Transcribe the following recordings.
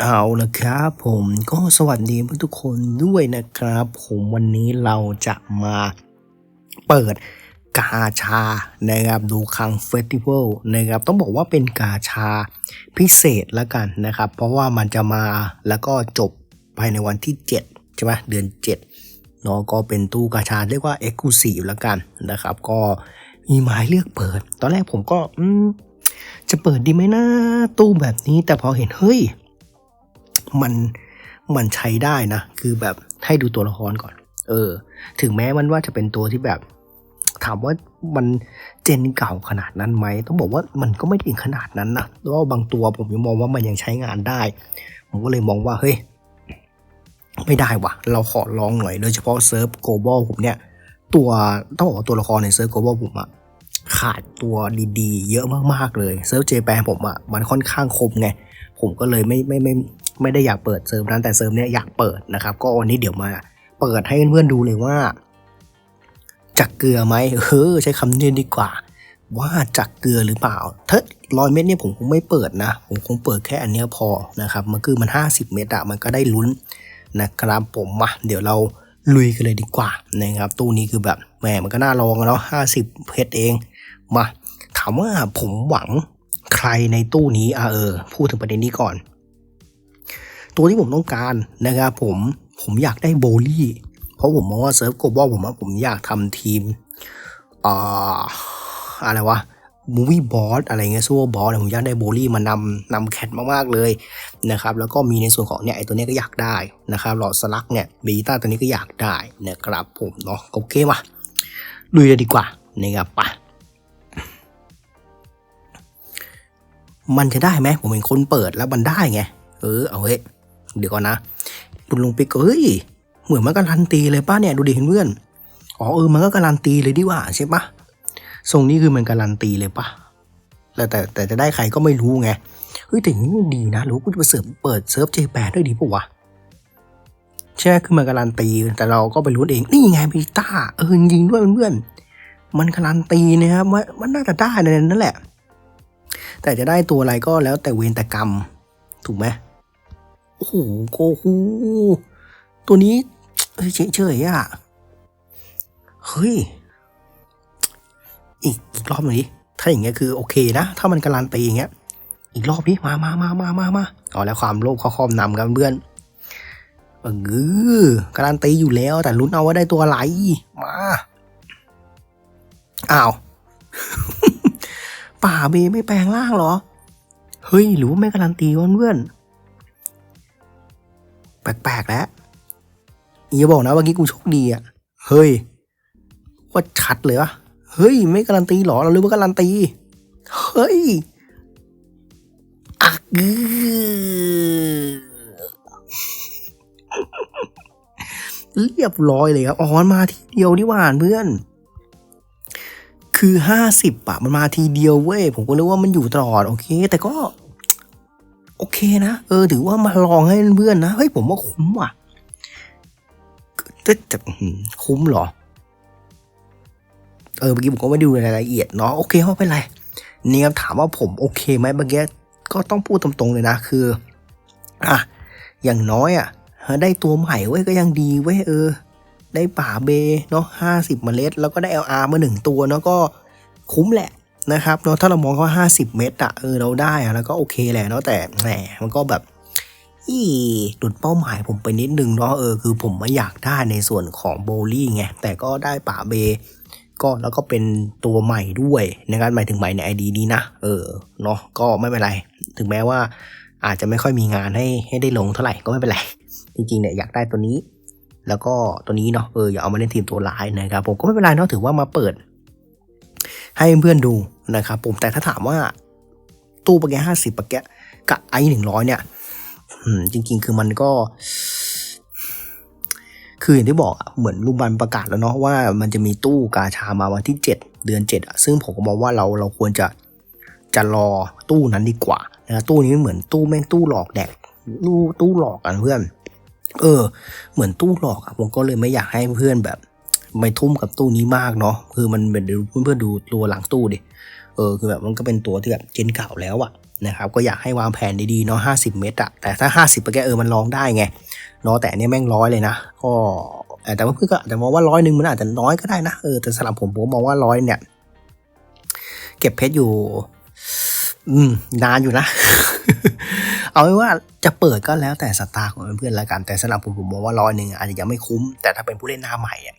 เอาละครับผมก็สวัสดีทุกคนด้วยนะครับ ผมวันนี้เราจะมาเปิดกาชานะครับดูคังเฟสติวัลนะครับต้องบอกว่าเป็นกาชาพิเศษแล้วกันนะครับ เพราะว่ามันจะมาแล้วก็จบภายในวันที่ 7 ใช่ไหมเดือน 7เนาะก็เป็นตู้กาชาเรียกว่า e x c l u s i v e แล้วกันนะครับ ก็มีหมายเลือกเปิด ตอนแรกผมก็อืจะเปิดดีไหมนะตู้แบบนี้แต่พอเห็นเฮ้ย มันมันใช้ได้นะ คือแบบให้ดูตัวละครก่อน เออ ถึงแม้มันว่าจะเป็นตัวที่แบบ ถามว่ามันเจนเก่าขนาดนั้นไหม ต้องบอกว่ามันก็ไม่ถึงขนาดนั้นนะเพราะว่าบางตัวผมยังมองว่ามันยังใช้งานได้ ผมก็เลยมองว่า เฮ้ย ไม่ได้ว่ะเราขอลองหน่อย โดยเฉพาะเซิร์ฟโกลบอลผมเนี่ย ตัวต้องบอกว่าตัวละครในเซิร์ฟโกลบอลผมอะขาดตัวดีๆ เยอะมากๆเลยเซิร์ฟเจแปนผมอะมันค่อนข้างคมไง ผมก็เลยไม่ไม่ไม่ไม่ได้อยากเปิดเซิร์ฟนั้นแต่เซิร์ฟเนี้ยอยากเปิดนะครับ ก็วันนี้เดี๋ยวมาเปิดให้เพื่อนๆดูเลยว่าจักเกลือไหมเออใช้คำนี้ดีกว่า ว่าจักเกลือหรือเปล่าถ้าร้อยเม็ดเนี่ยผมคงไม่เปิดนะ ผมคงเปิดแค่อันเนี้ยพอนะครับ มันคือมัน 50 เม็ดอะมันก็ได้ลุ้นนะครับผมมาเดี๋ยวเราลุยกันเลยดีกว่านะครับ ตู้นี้คือแบบแหมมันก็น่าลองอะเนาะ50เพชรเองมาถามว่าผมหวัง รในตู้นี้อะเออ พูดถึงประเด็นนี้ก่อน ตัวที่ผมต้องการนะครับผมผมอยากได้โบลี่ เพราะผมมองว่าเซิร์ฟโกลบอลผมว่าผมอยากทำทีมอ่าอะไรวะมูวี่บอสอะไรเงี้ยซูเปอร์บอสผมอยากได้โบลี่มานำนำแคทมากๆเลยนะครับแล้วก็มีในส่วนของเนี่ยไอตัวเนี้ยก็อยากได้นะครับหลอดสลักเนี่ยเบต้าตัวนี้ก็อยากได้นะครับผมเนาะโอเคมาลุยเลยดีกว่านะครับไป มันจะได้ไหมผมเป็นคนเปิดแล้วมันได้ไง เออเอาเฮ้ยเดี๋ยวก่อนนะ คุณลุงปิ๊กเฮ้ยเหมือนมันการันตีเลยป้าเนี่ยดูดิเห็นเพื่อนอ๋อเออมันก็การันตีเลยดีว่าใช่ปะทรงนี้คือมันการันตีเลยปะแต่แต่แต่จะได้ใครก็ไม่รู้ไงเฮ้ยแต่อย่างนี้ดีนะหรือว่ากูจะไปเสิริมเปิดเซิร์ฟเจแปดด้วยดีปะวะใช่คือมันการันตีแต่เราก็ไปรู้เองนี่ไงพีต้าเออจริงด้วยเพื่อนๆมันการันตีนะครับว่ามันน่าจะได้ในนั่นแหละ แต่จะได้ตัวอะไรก็แล้วแต่เวรแต่กรรม ถูกไหมโอ้โหโกฮูตัวนี้เฉยเฉยอะเฮ้ย อีกอีกรอบหน่อยดิถ้าอย่างเงี้ยคือโอเคนะ ถ้ามันการันตีอย่างเงี้ย อีกรอบดิมามามามามามาเอาแล้วความโลภเขาครอบนำกันเพื่อนเออการันตีอยู่แล้ว แต่ลุ้นเอาว่าได้ตัวอะไรมา อ้าว ป่าเบไม่แปลงร่างเหรอ เฮ้ย หรือว่าไม่การันตีวะเพื่อนแปลกๆแล้วอย่าบอกนะว่ากี้กูโชคดีอะ เฮ้ย ว่าชัดเลยวะเฮ้ย ไม่การันตีเหรอ เรารู้ว่าการันตี เฮ้ยอักกืเรียบร้อยเลยครับอ๋อมันมาทีเดียวนี่หว่าเพื่อน คือห้าสิบอะมันมาทีเดียวเว้ย ผมก็นึกว่ามันอยู่ตลอด โอเค แต่ก็ โอเคนะ เออ ถือว่ามาลองให้เพื่อนนะ เฮ้ย ผมว่าคุ้มว่ะแต่แต่คุ้มเหรอ เออเมื่อกี้ผมก็ไม่ดูรายละเอียดเนาะ โอเคไม่เป็นไร เนี่ครับถามว่าผมโอเคไหมเมื่อกี้ก็ต้องพูดตรงๆเลยนะ คือ อะ อย่างน้อยอะ ได้ตัวใหม่เว้ยก็ยังดีเว้ยเออ ได้ป่าเบเนาะห้าสิบเมล็ด แล้วก็ได้ LR มาหนึ่งตัวเนาะก็คุ้มแหละนะครับเนาะถ้าเรามองว่าห้าสิบเม็ดอะเออเราได้อะแล้วก็โอเคแหละเนาะแต่แหมมันก็แบบอีหลุดเป้าหมายผมไปนิดนึงเนาะเออคือผมไม่อยากได้ในส่วนของโบลี่ไงแต่ก็ได้ป่าเบก็แล้วก็เป็นตัวใหม่ด้วยนะครับหมายถึงใหม่ในไอดีนี้นะเออเนาะก็ไม่เป็นไร ถึงแม้ว่าอาจจะไม่ค่อยมีงานให้ให้ได้ลงเท่าไหร่ก็ไม่เป็นไร จริงๆเนี่ยอยากได้ตัวนี้ แล้วก็ตัวนี้เนาะเอออย่าเอามาเล่นทีมตัวร้ายนะครับผมก็ไม่เป็นไรเนาะถือว่ามาเปิด ให้เพื่อนดูนะครับผมแต่ถ้าถามว่าตู้ปะแกห้าสิบปะแกกับไอหนึ่งร้อยเนี่ยจริง ๆ คือมันก็ คืออย่างที่บอกเหมือนลุงบันประกาศแล้วเนาะว่ามันจะมีตู้กาชามาวันที่เจ็ดเดือนเจ็ดอะซึ่งผมก็มองว่าเราเราควรจะจะรอตู้นั้นดีกว่านะตู้นี้เหมือนตู้แม่งตู้หลอกแดกตู้ตู้หลอกกันเพื่อน เออ เหมือนตู้หลอกอะผมก็เลยไม่อยากให้เพื่อนแบบไม่ทุ่มกับตู้นี้มากเนาะคือมันเป็นเพื่อนๆดูตัวหลังตู้ดิเออคือแบบมันก็เป็นตัวที่แบบเจนเก่าแล้วอะนะครับก็อยากให้วางแผนดีๆเนาะห้าสิบเมตรอะแต่ถ้าห้าสิบไปแกเออมันลองได้ไงเนาะแต่เนี้ยแม่งร้อยเลยนะก็แต่เพื่อนก็อาจจะมองว่าร้อยหนึ่งมันอาจจะน้อยก็ได้นะเออแต่สำหรับผมผมมองว่าร้อยเนี่ย เก็บเพชรอยู่ อืมนานอยู่นะ เอาไว้ว่าจะเปิดก็แล้วแต่สตาร์ของเพื่อนๆแล้วกัน แต่สำหรับผมผมมองว่าร้อยหนึ่งอาจจะยังไม่คุ้ม แต่ถ้าเป็นผู้เล่นหน้าใหม่อะ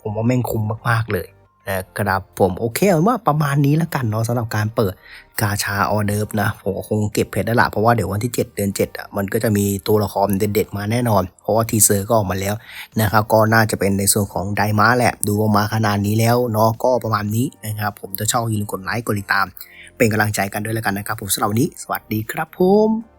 ผมว่าแม่งคุ้มมากๆเลยนะครับผมโอเคเอาว่าประมาณนี้แล้วกันเนาะสำหรับการเปิดกาชาออเดิร์ฟนะผมก็คงเก็บเพชรได้ละเพราะว่าเดี๋ยววันที่ 7 เดือน7อะมันก็จะมีตัวละครเด็ดๆมาแน่นอน เพราะว่าทีเซอร์ก็ออกมาแล้วนะครับก็น่าจะเป็นในส่วนของไดมาแหละ ดูออกมาขนาดนี้แล้วเนาะก็ประมาณนี้นะครับผมจะชอบอย่าลืมกดไลค์กดติดตาม เป็นกำลังใจกันด้วยแล้วกันนะครับผมสำหรับวันนี้สวัสดีครับผม